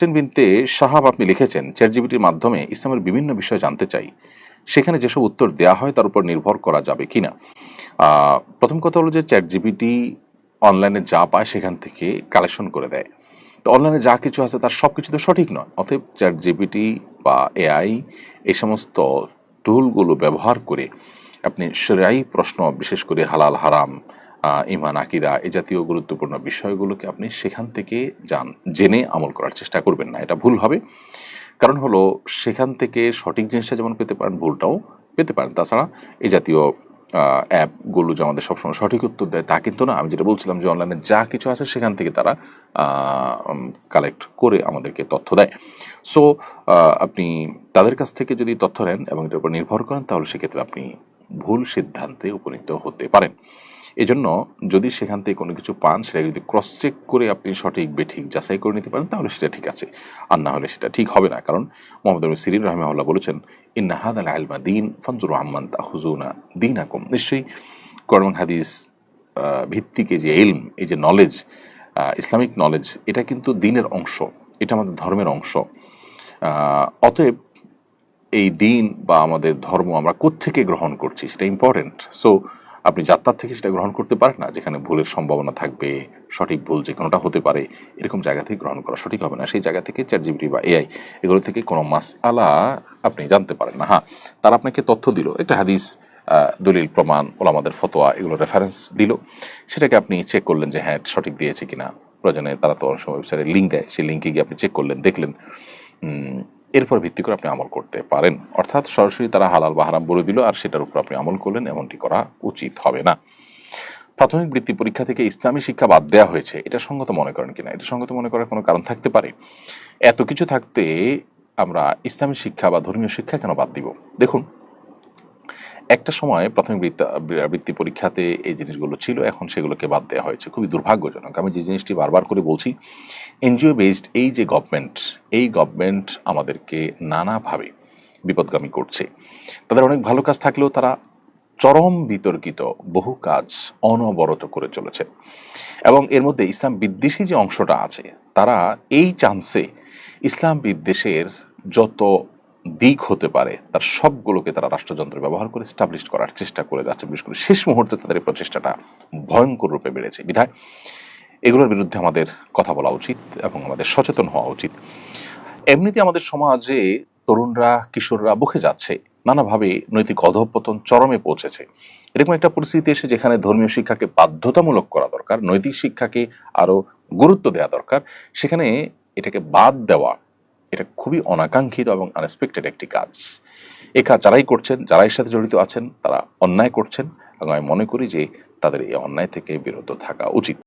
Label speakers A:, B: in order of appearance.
A: হোসেন বিনতে সাহাব আপনি লিখেছেন চ্যাট জিবিটির মাধ্যমে ইসলামের বিভিন্ন বিষয় জানতে চাই। সেখানে যেসব উত্তর দেওয়া হয় তার উপর নির্ভর করা যাবে কিনা আহ, প্রথম কথা হলো যে চ্যাট জিবিটি অনলাইনে যা পায় সেখান থেকে কালেকশন করে দেয়। তো অনলাইনে যা কিছু আছে তার সব কিছু তো সঠিক নয়। অতএব চ্যাট জিবিটি বা এআই এই সমস্ত টুলগুলো ব্যবহার করে আপনি সেরাই প্রশ্ন বিশেষ করে হালাল হারাম ইমান আকিরা, এ জাতীয় গুরুত্বপূর্ণ বিষয়গুলোকে আপনি সেখান থেকে যান, জেনে আমল করার চেষ্টা করবেন না। এটা ভুল হবে। কারণ হলো, সেখান থেকে সঠিক জিনিসটা যেমন পেতে পারেন, ভুলটাও পেতে পারেন। তাছাড়া এ জাতীয় অ্যাপগুলো যে আমাদের সবসময় সঠিক উত্তর দেয় তা কিন্তু না। আমি যেটা বলছিলাম যে অনলাইনে যা কিছু আছে, সেখান থেকে তারা কালেক্ট করে আমাদেরকে তথ্য দেয়। সো আপনি তাদের কাছ থেকে যদি তথ্য নেন এবং এটার উপর নির্ভর করেন, তাহলে সেক্ষেত্রে আপনি ভুল সিদ্ধান্তে উপনীত হতে পারেন। এজন্য যদি সেখান থেকে কোনো কিছু পান সেটা যদি ক্রস চেক করে আপনি সঠিক বেঠিক যাচাই করে নিতে পারেন, তাহলে সেটা ঠিক আছে। আর না হলে সেটা ঠিক হবে না, কারণ মোহাম্মদ সিরিন রহমাউল্লাহ বলেছেন, ইন্না হাদ আল আলমা দিন ফঞ্জুর আহমান তাহুজুনা দিন আকম নিশ্চয়ই করম হাদিস ভিত্তিকে যে এলম এই যে নলেজ ইসলামিক নলেজ এটা কিন্তু দিনের অংশ, এটা আমাদের ধর্মের অংশ। অতএব এই দিন বা আমাদের ধর্ম আমরা কোত্থেকে গ্রহণ করছি, সেটা ইম্পর্টেন্ট সো আপনি যাত্রার থেকে সেটা গ্রহণ করতে পারেন না, যেখানে ভুলের সম্ভাবনা থাকবে, সঠিক ভুল যে কোনোটা হতে পারে, এরকম জায়গা থেকে গ্রহণ করা সঠিক হবে না। সেই জায়গা থেকে চ্যাট জিবিটি বা এআই এগুলো থেকে কোনো মাস আলা আপনি জানতে পারেন না। হ্যাঁ তারা আপনাকে তথ্য দিল, একটা হাদিস দলিল, প্রমাণ, ওলামাদের ফতোয়া এগুলো রেফারেন্স দিল। সেটাকে আপনি চেক করলেন যে হ্যাঁ সঠিক দিয়েছে কিনা। প্রয়োজনে তারা তো অনেক সময় ওয়েবসাইটে লিঙ্ক দেয়, সেই লিঙ্কে গিয়ে আপনি চেক করলেন, দেখলেন। এরপর ভিত্তি করে আপনি আমল করতে পারেন। অর্থাৎ সরাসরি তারা হালাল বা হারাম বলে দিল, আর সেটার উপর আপনি আমল করলেন, এমনটি করা উচিত হবে না। প্রাথমিক বৃত্তি পরীক্ষা থেকে ইসলামী শিক্ষা বাদ দেওয়া হয়েছে, এটা সঙ্গত মনে করেন কিনা? এটা সঙ্গত মনে করার কোনো কারণ থাকতে পারে? এত কিছু থাকতে আমরা ইসলামী শিক্ষা বা ধর্মীয় শিক্ষা কেন বাদ দিব? দেখুন একটা সময় প্রাথমিক বৃত্তা পরীক্ষাতে এই জিনিসগুলো ছিল, এখন সেগুলোকে বাদ দেওয়া হয়েছে। খুবই দুর্ভাগ্যজনক। আমি যে জিনিসটি বারবার করে বলছি এনজিও বেসড এই যে গভর্নমেন্ট এই গভর্নমেন্ট আমাদেরকে নানাভাবে বিপদগামী করছে। তাদের অনেক ভালো কাজ থাকলেও তারা চরম বিতর্কিত বহু কাজ অনবরত করে চলেছে। এবং এর মধ্যে ইসলাম বিদ্বেষী যে অংশটা আছে, তারা এই চান্সে ইসলাম বিদ্বেষের যত দিক হতে পারে, তার সবগুলোকে তারা রাষ্ট্রযন্ত্র ব্যবহার করে স্টাবলিশ করার চেষ্টা করে যাচ্ছে। বিশেষ করে শেষ মুহূর্তে তাদের এই প্রচেষ্টাটা ভয়ঙ্কর রূপে বেড়েছে। বিধায়, এগুলোর বিরুদ্ধে আমাদের কথা বলা উচিত এবং আমাদের সচেতন হওয়া উচিত। এমনিতে আমাদের সমাজে তরুণরা, কিশোররা বুকে যাচ্ছে, নানাভাবে নৈতিক অধঃপতন চরমে পৌঁছেছে। এরকম একটা পরিস্থিতি এসে যেখানে ধর্মীয় শিক্ষাকে বাধ্যতামূলক করা দরকার, নৈতিক শিক্ষাকে আরও গুরুত্ব দেওয়া দরকার, সেখানে এটাকে বাদ দেওয়া এটা খুবই অনাকাঙ্ক্ষিত এবং আনএক্সপেক্টেড একটি কাজ। এ কাজ যারাই করছেন, যারাই সাথে জড়িত আছেন, তারা অন্যায় করছেন এবং আমি মনে করি যে তাদের এই অন্যায় থেকে বিরত থাকা উচিত।